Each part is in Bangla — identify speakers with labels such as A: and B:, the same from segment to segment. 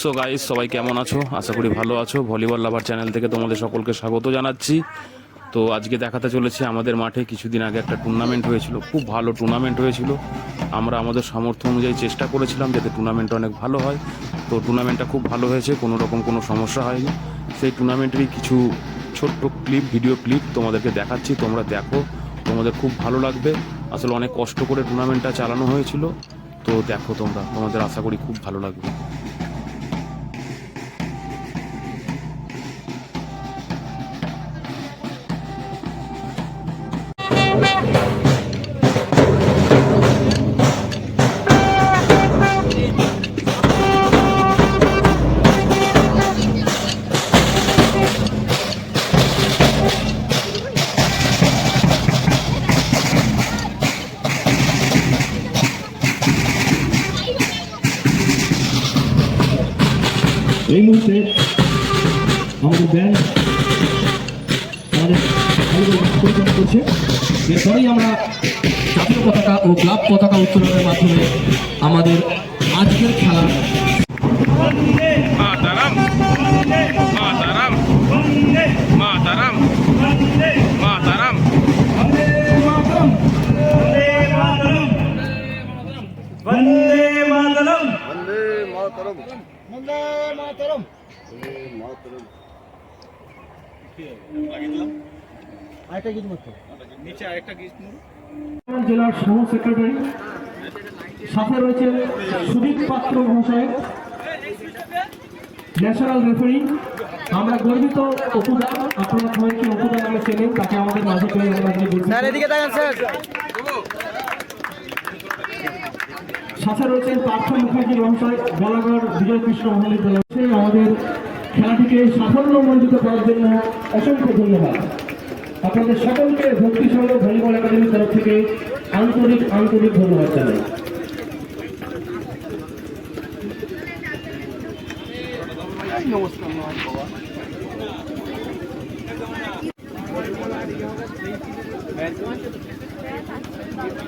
A: সো গাইস সবাই কেমন আছো? আশা করি ভালো আছো। ভলিবল লাভার চ্যানেল থেকে তোমাদের সকলকে স্বাগত জানাচ্ছি। তো আজকে দেখাতে চলেছি আমাদের মাঠে কিছুদিন আগে একটা টুর্নামেন্ট হয়েছিল। খুব ভালো টুর্নামেন্ট হয়েছিল। আমরা আমাদের সামর্থ্য অনুযায়ী চেষ্টা করেছিলাম যাতে টুর্নামেন্টটা অনেক ভালো হয়। তো টুর্নামেন্টটা খুব ভালো হয়েছে, কোনো রকম কোনো সমস্যা হয়নি। সেই টুর্নামেন্টেরই কিছু ছোট্ট ক্লিপ ভিডিও ক্লিপ তোমাদেরকে দেখাচ্ছি। তোমরা দেখো, তোমাদের খুব ভালো লাগবে। আসলে অনেক কষ্ট করে টুর্নামেন্টটা চালানো হয়েছিল। তো দেখো তোমরা, তোমাদের আশা করি খুব ভালো লাগবে।
B: এই মুহূর্তে আমাদের কারিগর পরিচালনা করছে। এরপরেই আমরা জাতীয় পতাকা ও ক্লাব পতাকা উত্তোলনের মাধ্যমে আমাদের আজকের খেলা।
A: মাতারাম মাতারাম মাতারাম মাতারাম।
C: মাতরম। মাতরম। মতো নিচে আরেকটা
B: জেলার সহ সেক্রেটারি সাথে রয়েছে সুদীপ পাত্র মহাশয় ন্যাশনাল রেফারি। আমরা গর্বিত অপুদা আপনারা সবাইকে অপুদা নামে চেনেন তাকে আমাদের মাঝে করে আমরা
C: স্যার এদিকে স্যার।
B: সাথে রয়েছেন পার্থ মুখার্জি মহাশয় বলাগড় বিজয় কৃষ্ণ মহাবিদ্যালয় সেই আমাদের খেলাটিকে সাফল্যমণ্ডিত করার জন্য অসংখ্য ধন্যবাদ। আপনাদের সকলকে ভক্তি সংঘ ভলিবল একাডেমির তরফ থেকে আন্তরিক আন্তরিক ধন্যবাদ জানাই।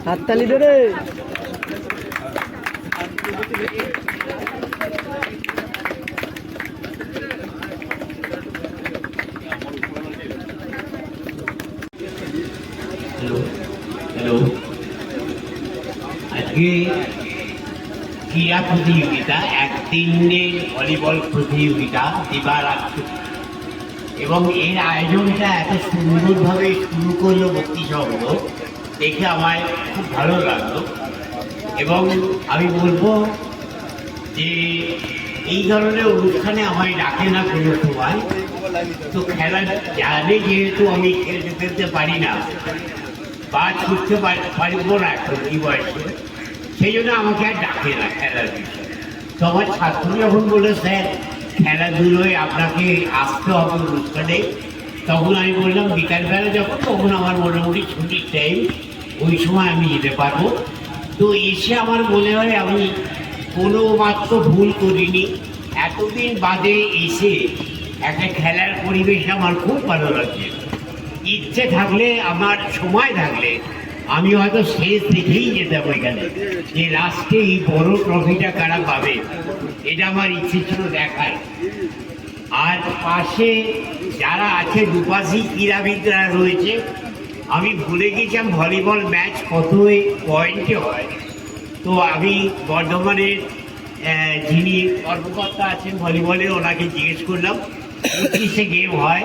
C: হাততালি দে
D: হ্যালো হ্যালো আজকে ক্রীড়া প্রতিযোগিতা একদিন ভলিবল প্রতিযোগিতা এবং এর আয়োজনটা এত সুন্দরভাবে শুরু করল দেখে আমার খুব ভালো লাগল। এবং আমি বলব যে, এই ধরনের অনুষ্ঠানে আমায় ডাকে না কোনো সময়। তো খেলা জানে যেহেতু আমি খেলতে খেলতে পারি না বা ছুটতে পারি- পারব না এখন এই বয়সে। সেই জন্য আমাকে আর ডাকে না খেলার বিষয়ে। তো আমার ছাত্র যখন বলে, স্যার খেলাধুলোয় আপনাকে আসতে হবে অনুষ্ঠানে। তখন আমি বললাম, বিকালবেলা যখন, তখন আমার মোটামুটি ছুটির টাইম ওই সময় আমি যেতে পারব। তো এসে আমার মনে হয়, আমি কোনো মাত্র ভুল করিনি। এতদিন বাদে এসে একটা খেলার পরিবেশ আমার খুব ভালো লাগছে। ইচ্ছে থাকলে, আমার সময় থাকলে, আমি হয়তো শেষ দেখেই যেতাম ওইখানে। যে লাস্টে এই বড় ট্রফিটা কারা পাবে, এটা আমার ইচ্ছে ছিল দেখার। আর পাশে যারা আছে, দুপাশি ক্রীড়াবিদরা রয়েছে, আমি ভুলে গেছিলাম ভলিবল ম্যাচ কত পয়েন্টে হয়। তো আমি বর্ধমানের যিনি কর্মকর্তা আছেন ভলিবলের ওনাকে জিজ্ঞেস করলাম পঁচিশে গেম হয়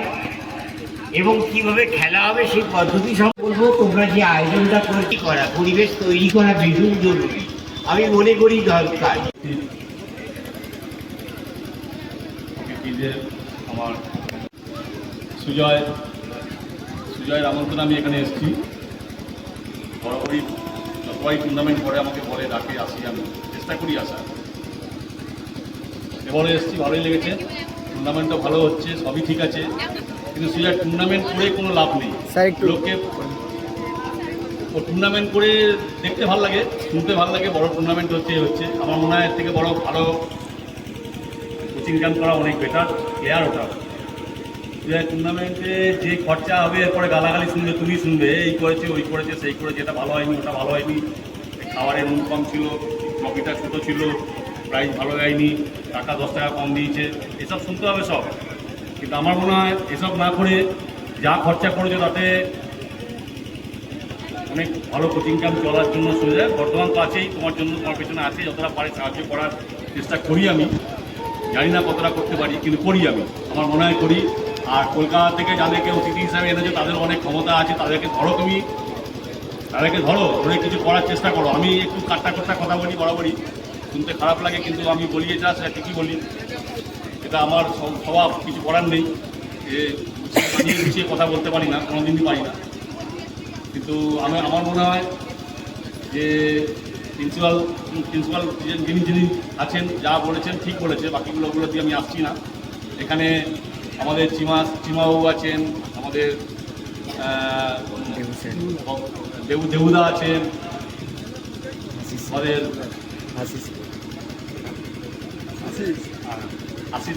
D: এবং কীভাবে খেলা হবে সেই পদ্ধতি সব বলব। তোমরা যে আয়োজনটা করেছি, করা, পরিবেশ তৈরি করা ভীষণ জরুরি। আমি মনে করি দরকার।
E: আমার সুজয়, সুজয়ের আমন্ত্রণে আমি এখানে এসেছি। বরাবরই যতবারই টুর্নামেন্ট করে আমাকে বলে, ডাকে, আসি আমি। চেষ্টা করি আসার। এবারে এসেছি, ভালোই লেগেছে। টুর্নামেন্টও ভালো হচ্ছে, সবই ঠিক আছে। কিন্তু সুজয় টুর্নামেন্ট করে কোনো লাভ নেই। লোককে ও টুর্নামেন্ট করে দেখতে ভালো লাগে শুনতে ভালো লাগে বড় টুর্নামেন্ট হচ্ছে হচ্ছে। আমার মনে হয় এর থেকে বড় ভালো কোচিং ক্যাম্প করা অনেক বেটার প্লেয়ার ওটা। টুর্নামেন্টে যে খরচা হবে এরপরে গালাগালি শুনবে তুমি শুনবে এই করেছে ওই করেছে সেই করেছে এটা ভালো হয়নি ওটা ভালো হয়নি। খাবারের নুন কম ছিল ট্রফিটা ছোটো ছিল প্রাইস ভালো যায়নি টাকা দশ টাকা কম দিয়েছে এসব শুনতে হবে সব। কিন্তু আমার মনে হয় এসব না করে যা খরচা করেছে তাতে অনেক ভালো কোচিং ক্যাম্প চলার জন্য সুবিধা। বর্তমান তো আছেই, তোমার জন্য তোমার পেছনে আছে, যতটা পারে সাহায্য করার চেষ্টা করি আমি। জানি না কতটা করতে পারি, কিন্তু করি আমি। আমার মনে হয় করি। আর কলকাতা থেকে যাদেরকে অতিথি হিসাবে এনেছে, তাদের অনেক ক্ষমতা আছে, তাদেরকে ধরো তুমি। তাদেরকে ধরো, ধরে কিছু করার চেষ্টা করো। আমি একটু কাট্টা কাট্টা কথা বলি, বরাবরই। শুনতে খারাপ লাগে, কিন্তু আমি বলি এটা, সেটা ঠিকই বলি। এটা আমার স্ব- স্বভাব কিছু করার নেই। যে গুছিয়ে কথা বলতে পারি না কোনো কোনোদিনই পারি না। কিন্তু আমি আমার মনে হয় যে প্রিন্সিপাল প্রিন্সিপাল যিনি যিনি আছেন যা বলেছেন ঠিক বলেছে বাকিগুলো ওগুলো দিয়ে আমি আসছি না। এখানে আমাদের চিমা চিমাবাবু আছেন আমাদের দেবু দেবুদা আছেন আমাদের আশিস।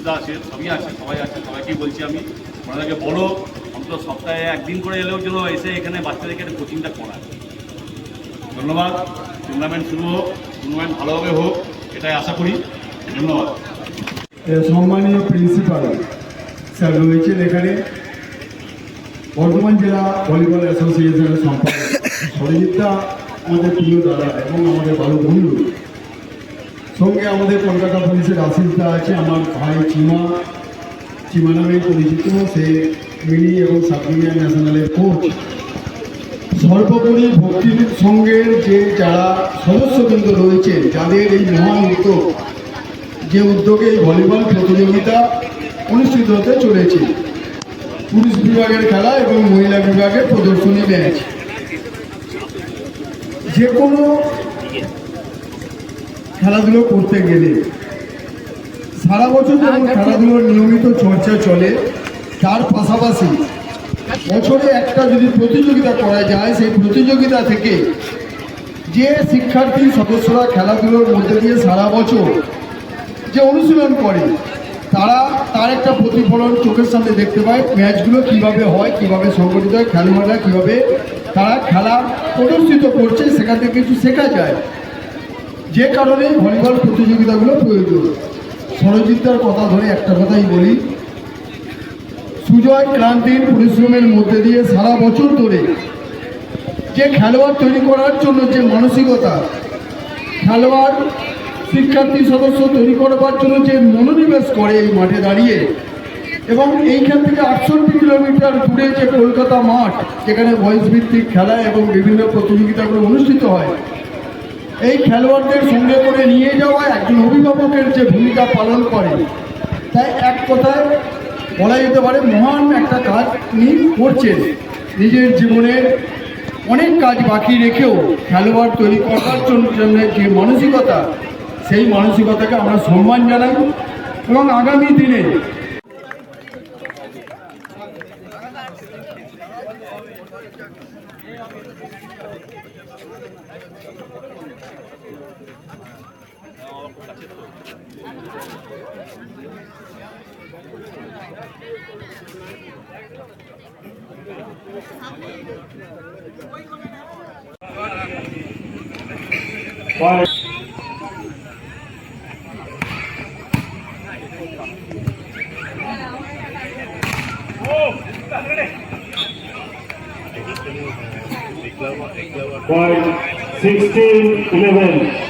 E: দা আছে, সবই আছে, সবাই আছে, সবাইকেই বলছি আমি। ওনাদেরকে বলো, অন্তত সপ্তাহে একদিন করে এলেও যেন এসে এখানে বাচ্চাদেরকে একটা কোচিংটা করায়। ধন্যবাদ টুর্নামেন্ট শুরু হোক টুর্নামেন্ট ভালোভাবে হোক, এটাই আশা করি। ধন্যবাদ।
F: সম্মানীয় প্রিন্সিপাল স্যার রয়েছেন এখানে। বর্ধমান জেলা ভলিবল অ্যাসোসিয়েশনের সম্পাদক, সরজিৎদা, আমাদের প্রিয় দাদা এবং আমাদের ভালো বন্ধু। সঙ্গে আমাদের কলকাতা পুলিশের আশিসদা আছে, আমার ভাই চিমা। চিমা নামে পরিচিত, সে মিনি এবং সাব ন্যাশনালের কোচ সর্বোপরি ভক্তির সঙ্গের যে যারা সদস্যবৃন্দ রয়েছেন যাদের এই মহান উদ্যোগ যে উদ্যোগে এই ভলিবল প্রতিযোগিতা অনুষ্ঠিত হতে চলেছে, পুরুষ বিভাগের খেলা এবং মহিলা বিভাগের প্রদর্শনী ম্যাচ যে কোনো খেলাধুলো করতে গেলে সারা বছর যেমন খেলাধুলোর নিয়মিত চর্চা চলে তার পাশাপাশি বছরে একটা যদি প্রতিযোগিতা করা যায় সেই প্রতিযোগিতা থেকে যে শিক্ষার্থী সদস্যরা খেলাধুলোর মধ্যে দিয়ে সারা বছর যে অনুশীলন করে তারা তার একটা প্রতিফলন চোখের সামনে দেখতে পায় ম্যাচগুলো কীভাবে হয় কীভাবে সংগঠিত হয় খেলোয়াড়রা কীভাবে তারা খেলা প্রদর্শিত করছে সেখান থেকে কিছু শেখা যায়। যে কারণে ভলিবল প্রতিযোগিতাগুলো প্রয়োজন। সরজিৎদার কথা ধরে একটা কথাই বলি। সুজয় ক্লান্তির পরিশ্রমের মধ্যে দিয়ে সারা বছর ধরে যে খেলোয়াড় তৈরি করার জন্য যে মানসিকতা, খেলোয়াড়, শিক্ষার্থী সদস্য তৈরি করবার জন্য যে মনোনিবেশ করে এই মাঠে দাঁড়িয়ে এবং এইখান থেকে আটষট্টি কিলোমিটার দূরে যে কলকাতা মাঠ, যেখানে বয়স ভিত্তিক খেলা এবং বিভিন্ন প্রতিযোগিতাগুলো অনুষ্ঠিত হয় এই খেলোয়াড়দের সঙ্গে করে নিয়ে যাওয়া একজন অভিভাবকের যে ভূমিকা পালন করে, তাই এক কথায় বলা যেতে পারে মহান একটা কাজ উনি করছেন। নিজের জীবনের অনেক কাজ বাকি রেখেও খেলোয়াড় তৈরি করার জন্য যে মানসিকতা, সেই মানসিকতাকে আমরা সম্মান জানাই এবং আগামী দিনে
B: Bye. 16 11